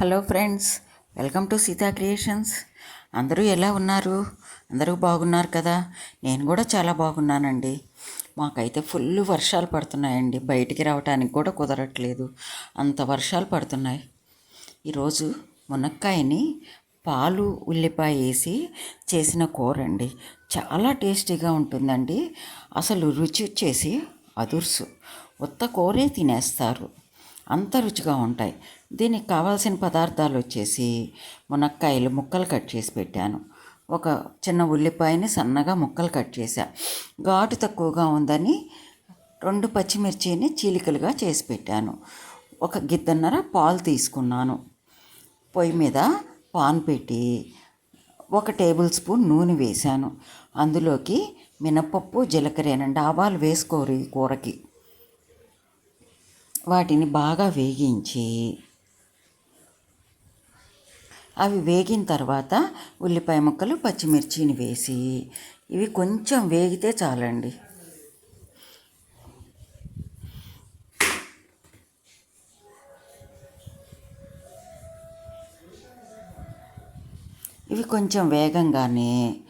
Hello friends welcome to Seetha creations. అందరూ ఎలా ఉన్నారు? అందరూ బాగున్నారు కదా? నేను కూడా చాలా బాగున్నానండి. మాకైతే ఫుల్ వర్షాలు పడుతున్నాయండి. బయటికి రావడానికి కూడా కుదరట్లేదు. అంత వర్షాలు పడుతున్నాయి. ఈరోజు మునక్కాయని పాలు ఉల్లిపాయ వేసి చేసిన కూర అండి చాలా టేస్టీగా ఉంటుందండి. అసలు రుచి వచ్చేసి అదుర్సు. ఉత్త కూరే తినేస్తారు. అంత రుచిగా ఉంటాయి. దీనికి కావాల్సిన పదార్థాలు వచ్చేసి మునక్కాయలు ముక్కలు కట్ చేసి పెట్టాను. ఒక చిన్న ఉల్లిపాయని సన్నగా ముక్కలు కట్ చేశా. ఘాటు తక్కువగా ఉందని రెండు పచ్చిమిర్చిని చీలికలుగా చేసి పెట్టాను. ఒక గిద్దన్నర పాలు తీసుకున్నాను. పొయ్యి మీద పాన్ పెట్టి ఒక టేబుల్ స్పూన్ నూనె వేశాను. అందులోకి మినపప్పు జీలకర్ర ఆవాలు వేసుకోరు ఈ కూరకి. వాటిని బాగా వేగించి అవి వేగిన తర్వాత ఉల్లిపాయ ముక్కలు పచ్చిమిర్చిని వేసి ఇవి కొంచెం వేగితే చాలండి. ఇవి కొంచెం వేగంగానే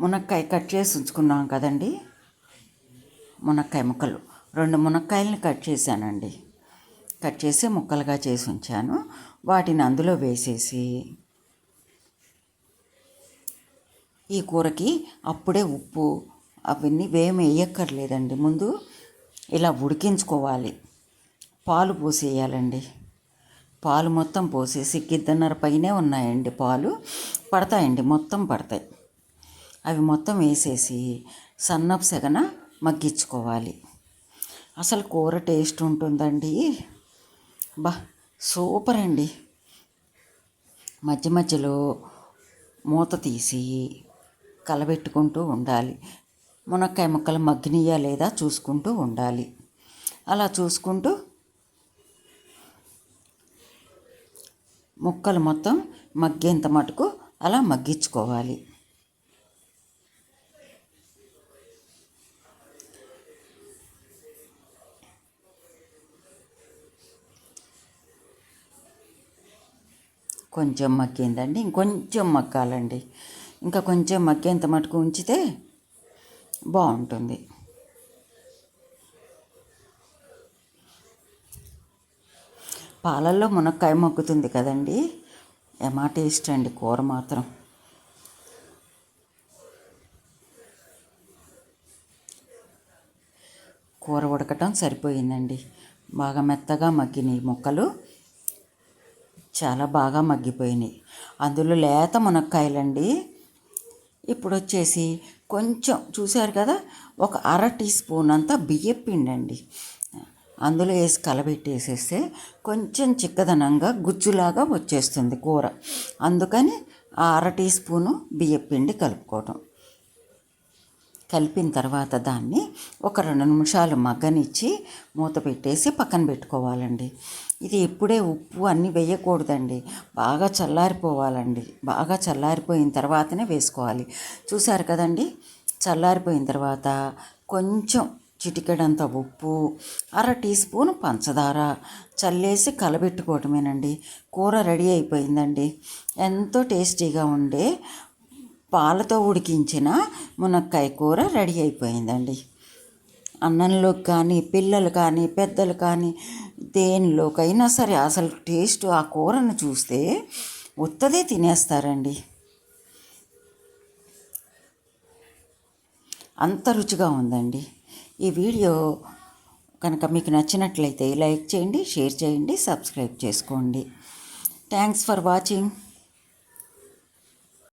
మునక్కాయ కట్ చేసి ఉంచుకున్నాం కదండి? మునక్కాయ ముక్కలు. రెండు మునక్కాయలను కట్ చేశానండి. కట్ చేసి ముక్కలుగా చేసి ఉంచాను. వాటిని అందులో వేసేసి ఈ కూరకి అప్పుడే ఉప్పు అవన్నీ వేమి వేయక్కర్లేదండి. ముందు ఇలా ఉడికించుకోవాలి. పాలు పోసేయాలండి. పాలు మొత్తం పోసేసి గిద్దన్నర పైనే ఉన్నాయండి పాలు. పడతాయండి మొత్తం పడతాయి. అవి మొత్తం వేసేసి సన్నపు సెగన మగ్గించుకోవాలి. అసలు కూర టేస్ట్ ఉంటుందండి. బా సూపర్ అండి. మధ్య మధ్యలో మూత తీసి కలబెట్టుకుంటూ ఉండాలి. మునక్కాయ ముక్కలు మగ్గినయా లేదా చూసుకుంటూ ఉండాలి. అలా చూసుకుంటూ ముక్కలు మొత్తం మగ్గేంత మటుకు అలా మగ్గించుకోవాలి. కొంచెం మక్కిందండి. ఇంకొంచెం మక్కాలండి. ఇంకా కొంచెం మక్కేంత మటుకు ఉంచితే బాగుంటుంది. పాలల్లో మునక్కాయ మగ్గుతుంది కదండి. ఏమా టేస్ట్ అండి కూర మాత్రం. కూర ఉడకటం సరిపోయిందండి. బాగా మెత్తగా మగ్గినాయి ముక్కలు. చాలా బాగా మగ్గిపోయినాయి. అందులో లేత మునక్కాయలండి. ఇప్పుడు వచ్చేసి కొంచెం చూశారు కదా ఒక అర టీ స్పూన్ అంతా బియ్యం అండి అందులో వేసి కలబెట్టేసేస్తే కొంచెం చిక్కదనంగా గుజ్జులాగా వచ్చేస్తుంది కూర. అందుకని ఆ అర టీ స్పూను బియ్యం పిండి కలుపుకోవటం. కలిపిన తర్వాత దాన్ని ఒక రెండు నిమిషాలు మగ్గనిచ్చి మూత పెట్టేసి పక్కన పెట్టుకోవాలండి. ఇది ఎప్పుడే ఉప్పు అన్నీ వేయకూడదండి. బాగా చల్లారిపోవాలండి. బాగా చల్లారిపోయిన తర్వాతనే వేసుకోవాలి. చూసారు కదండి? చల్లారిపోయిన తర్వాత కొంచెం చిటికెడంత ఉప్పు అర టీ స్పూన్ పంచదార చల్లేసి కలబెట్టుకోవటమేనండి. కూర రెడీ అయిపోయిందండి. ఎంతో టేస్టీగా ఉండే పాలతో ఉడికించిన మునక్కాయ కూర రెడీ అయిపోయిందండి. అన్నంలోకి కానీ పిల్లలు కానీ పెద్దలు కానీ దేనిలోకైనా సరే అసలు టేస్ట్ ఆ కూరను చూస్తే ఉత్తదే తినేస్తారండి. అంత రుచిగా ఉందండి. ఈ వీడియో కనుక మీకు నచ్చినట్లయితే లైక్ చేయండి షేర్ చేయండి సబ్స్క్రైబ్ చేసుకోండి. Thanks for watching.